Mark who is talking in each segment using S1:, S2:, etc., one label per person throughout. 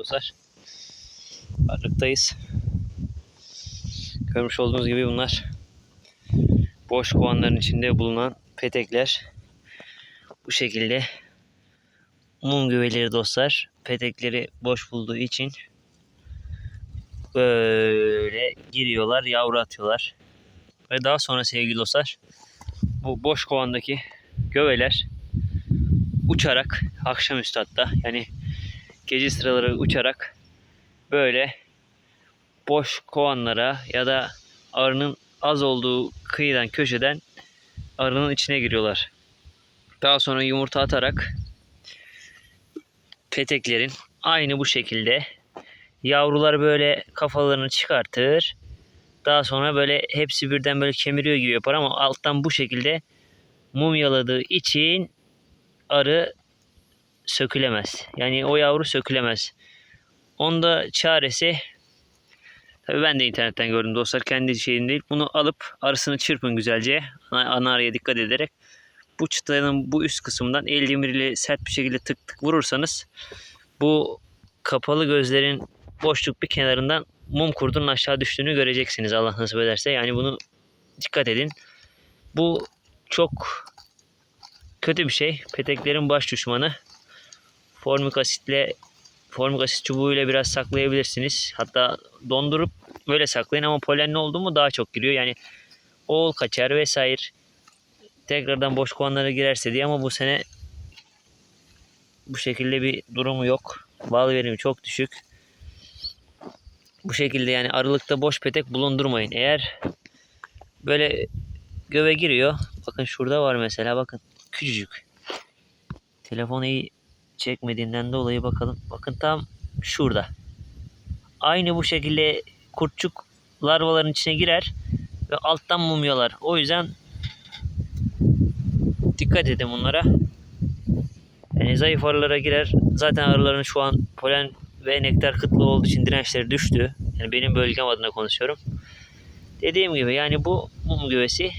S1: dostlar. Arlıktayız. Görmüş olduğunuz gibi bunlar boş kovanların içinde bulunan petekler. Bu şekilde mum güveleri dostlar. Petekleri boş bulduğu için böyle giriyorlar, yavru atıyorlar. Ve daha sonra sevgili dostlar bu boş kovandaki göveler uçarak akşamüstü hatta yani gece sıraları uçarak böyle boş kovanlara ya da arının az olduğu kıyıdan köşeden arının içine giriyorlar. Daha sonra yumurta atarak peteklerin aynı bu şekilde yavrular böyle kafalarını çıkartır. Daha sonra böyle hepsi birden böyle kemiriyor gibi yapar ama alttan bu şekilde mumyaladığı için arı sökülemez. Yani o yavru sökülemez. Onda çaresi tabii ben de internetten gördüm dostlar. Kendi şeyim değil. Bunu alıp arısını çırpın güzelce. Ana, ana arıya dikkat ederek. Bu çıtanın bu üst kısmından el demiriyle sert bir şekilde tık tık vurursanız bu kapalı gözlerin boşluk bir kenarından mum kurdunun aşağı düştüğünü göreceksiniz Allah nasip ederse. Yani bunu dikkat edin. Bu çok kötü bir şey. Peteklerin baş düşmanı. Formik asitle formik asit çubuğuyla biraz saklayabilirsiniz. Hatta dondurup böyle saklayın ama polenli oldu mu daha çok giriyor. Yani oğul kaçar vesaire. Tekrardan boş kovanlara girerse diye ama bu sene bu şekilde bir durumu yok. Bal verimi çok düşük. Bu şekilde yani aralıkta boş petek bulundurmayın. Eğer böyle göve giriyor. Bakın şurada var mesela bakın küçücük. Telefonu iyi çekmediğinden dolayı bakalım. Bakın tam şurada. Aynı bu şekilde kurtçuk larvaların içine girer ve alttan mumyalar. O yüzden dikkat edin bunlara. Yani zayıf arılara girer. Zaten arıların şu an polen ve nektar kıtlığı olduğu için dirençleri düştü. Yani benim bölgem adına konuşuyorum. Dediğim gibi yani bu mum güvesi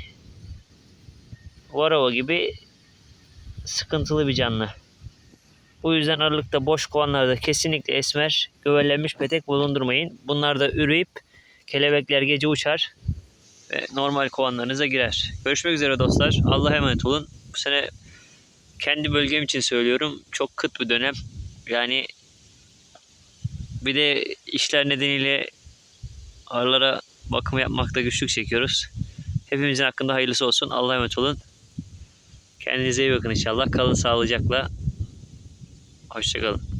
S1: varava gibi sıkıntılı bir canlı. Bu yüzden aralıkta boş kovanlarda kesinlikle esmer, gövelenmiş petek bulundurmayın. Bunlar da üreyip kelebekler gece uçar ve normal kovanlarınıza girer. Görüşmek üzere dostlar. Allah'a emanet olun. Bu sene kendi bölgem için söylüyorum. Çok kıt bir dönem. Yani bir de işler nedeniyle arılara bakım yapmakta güçlük çekiyoruz. Hepimizin hakkında hayırlısı olsun. Allah'a emanet olun. Kendinize iyi bakın inşallah. Kalın sağlıcakla. Hoşçakalın.